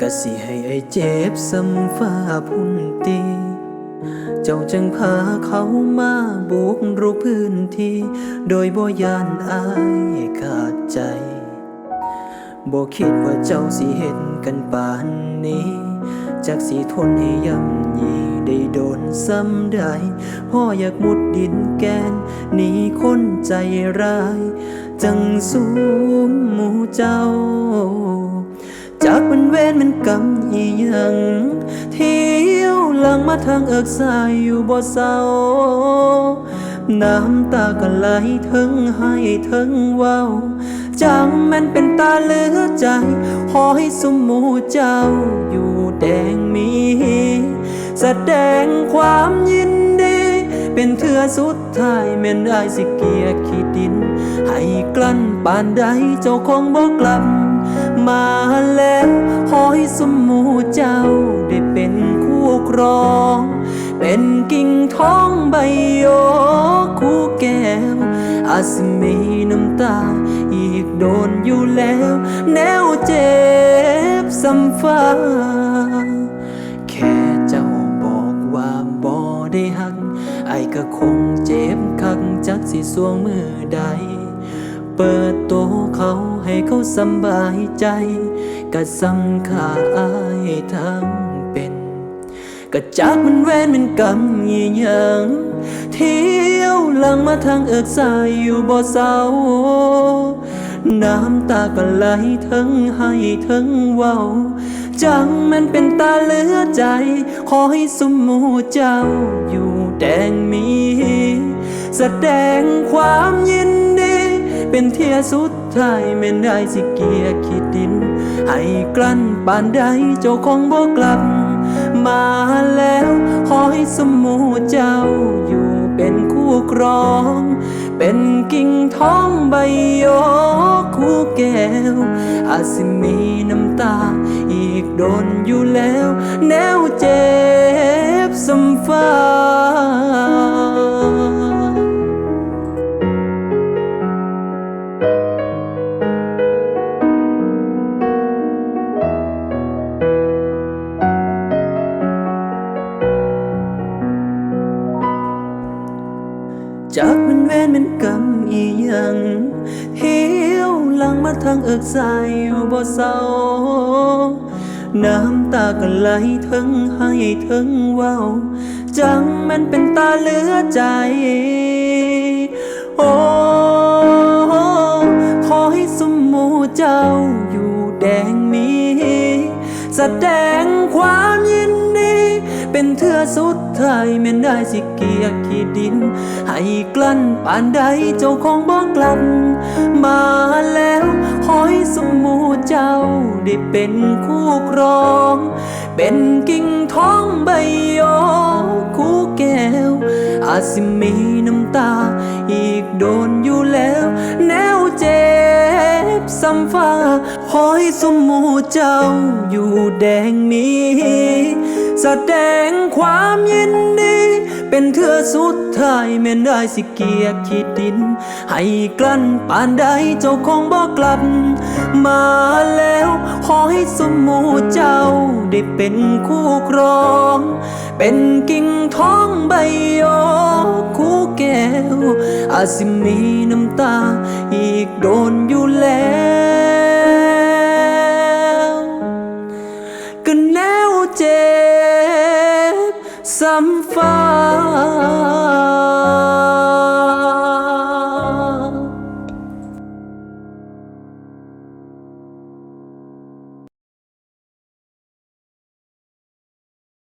ก็สิให้ไอเจ็บซ้ำฟ้าพุ่นตี เจ้าจึงพาเขามาบุกรุกพื้นที่ โดยบ่ยานอายขาดใจบ่คิดว่าเจ้าสิเห็นกันป่านนี้จากสิทนให้ย่ำยี ได้โดนซ้ำได้พ่ออยากมุดดินแกนหนีคนใจร้าย จังสูมหมู่เจ้า จากมันเวนมันกำอีหยังเที่ยวหลังมาทางเอิกสายอยู่บ่เศร้าน้ำตาก็ไหลทั้งให้ทั้งเว้า จังแม่นเป็นตาเลือใจขอให้สมหมูเจ้าอยู่แดงมี แสดงความยินดี เป็นเถื่อสุดท้ายแม่นได้สิเกียขีดิน ให้กลั้นปานใดเจ้าคงบอกกลับ มาแล้วขอให้สมมูเจ้าได้เป็นคู่ครอง เป็นกิ่งท้องใบโยคู่แก้ว อาจสิมีน้ำตา อีกโดนอยู่แล้ว แนวเจ็บซ้ำฟ้า ก็คงเจ็บคักจักสิสวงมือใด เปิดโตวเขาให้เขาสบายใจก็สำค่าอายทั้งเป็นก็จากมันแวนมันกำยี่ยังเที่ยวหลังมาทางเอิกสายอยู่บ่เศร้าน้ำตาก็ไหลทั้งให้ทั้งเว้า จังมันเป็นตาเหลือใจ ขอให้สมมูเจ้าอยู่แดงมี แสดงความยินดี เป็นเทียสุดท้ายแม่นได้สิเกียร์ขีดดิน ให้กลั้นปานใดเจ้าคงบ่กลับ มาแล้ว ขอให้สมมูเจ้าอยู่เป็น คู่ครอง เป็นกิ่งท้องใบโยอคู่แก้ว อาจสิมีน้ำตา อีกโดนอยู่แล้ว แนวเจ จากมันเวนมันกำอีหยังเหี่ยวหลังมาทางเอิกสายอยู่บ่เศร้าน้ำตาก็ไหลทั้งให้ทั้งเว้า จังมันเป็นตาเหลือใจ โอ้ขอให้สมมูเจ้าอยู่แดงมีแสดงความยิน เป็นเถื่อสุดท้ายแม่นได้สิเกียขีดดิน ให้กลั้นปานใดเจ้าของบอกกลับมาแล้วขอให้สมมูเจ้าได้เป็นคู่ครอง เป็นกิ่งทองใบยกคู่แก้ว อาจสิมีน้ำตา อีกโดนอยู่แล้ว แนวเจ็บซ้ำฟ้าขอให้สมมูเจ้าอยู่แดงมี แสดงความยินดี เป็นเธอสุดท้ายแม่นได้สิเกียกขีดดิน ให้กลั้นปานใดเจ้าของบอกกลับ มาแล้วขอให้สมูเจ้าได้เป็นคู่ครอง เป็นกิ่งท้องใบยอคู่แก้ว อาจสิมีน้ำตาอีกโดนอยู่แล้วกันแน่ I'm far.